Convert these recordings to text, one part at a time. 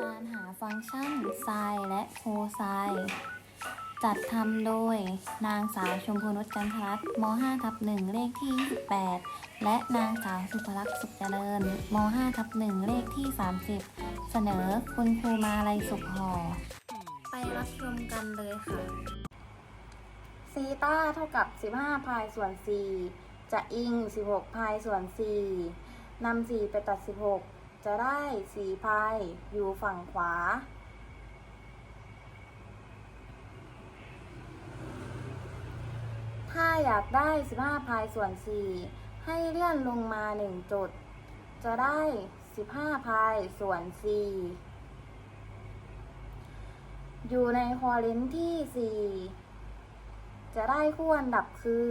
การหาฟังก์ชันไซน์และโคไซน์จัดทำโดยนางสาวชมพูนุชจันทรัตน์ม5ทับ1เลขที่ 28 และนางสาวสุภลักษณ์สุขเจริญม5ทับ1เลขที่ 30 เสนอคุณครูมาลัยสุขหอ ไปรับชมกันเลยค่ะซีตาเท่ากับ 15 พายส่วน 4 จะอิง 16 พายส่วน 4นำ4ไปตัด 16 จะได้4พายอยู่ฝั่งขวา ถ้าอยากได้ 15พายส่วน 4 ให้เลื่อนลงมา 1 จุด จะได้ 15พายส่วน 4 อยู่ในควอลินที่ 4 จะได้คู่อันดับคือ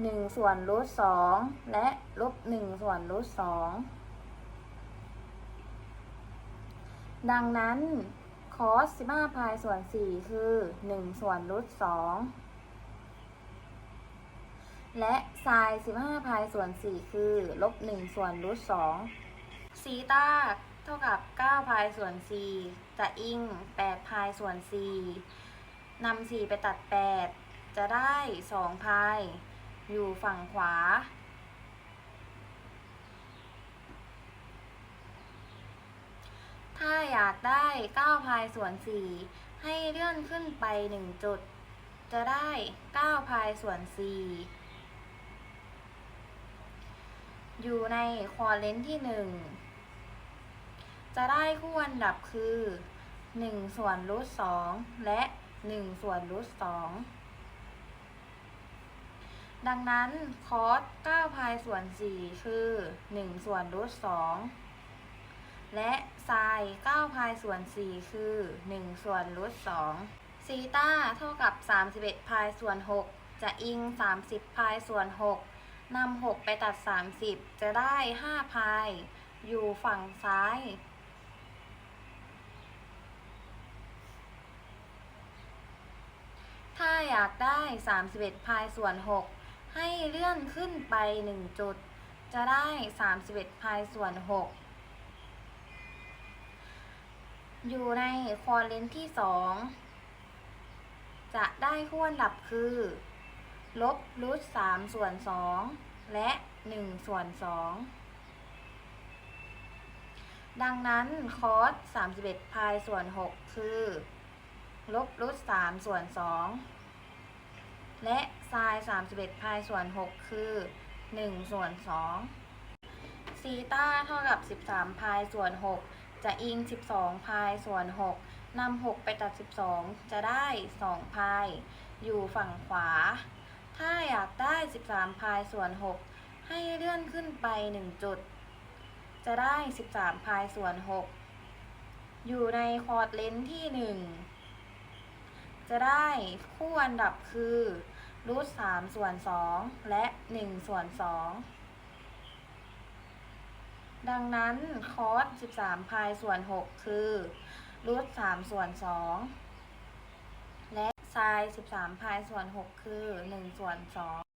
1ส่วนรูท2และลบ1ส่วนรูท2ดังนั้นคอส15พายส่วน4คือ1ส่วนรูท2และไซน์15พายส่วน4คือลบ1ส่วนรูท2ซีตาเท่ากับ9พายส่วน4จะอิง8พายส่วน4นำ4ไปตัด8จะได้2พาย อยู่ฝั่งขวา ถ้าอยากได้9พายส่วน4ให้เลื่อนขึ้นไป 1 จุด จะได้9พายส่วน 4 อยู่ในควอเลนที่ 1 จะได้คู่อันดับคือ 1 ส่วนรูท2และ 1 ส่วนรูท2 ดังนั้นคอส9พายส่วน 4 คือ 1 ส่วนรูท2และไซน์9พายส่วน 4 คือ 1 ส่วนรูท2ซีตาเท่ากับ 31พายส่วน 6 จะอิง 30พายส่วน 6นำ6 ไปตัด 30 จะได้ 5พายอยู่ฝั่งซ้ายถ้าอยากได้ 31พายส่วน 6 ให้เลื่อนขึ้นไป 1 จุด จะได้ 31พายส่วน 6 อยู่ในควอเลนที่ 2 จะได้คู่อันดับคือ ลบรูท3ส่วน 2 และ 1 ส่วน 2 ดังนั้นคอส31พายส่วน 6 คือ ลบรูท3ส่วน 2 และไซน์31พายส่วน 6 คือ 1 ส่วน2ซีตาเท่ากับ 13พายส่วน 6 จะอิง 12พายส่วน 6นำ6 ไปตัด 12 จะได้2พายอยู่ฝั่งขวา ถ้าอยากได้ 13พายส่วน 6 ให้เลื่อนขึ้นไป 1 จุด จะได้ 13พายส่วน 6 อยู่ในคอร์ดเลนส์ที่ 1 จะได้คู่อันดับคือรูท3ส่วน2และ1ส่วน2ดังนั้นคอส13พายส่วน6คือรูท3ส่วน2และไซน์13พายส่วน6คือ1ส่วน2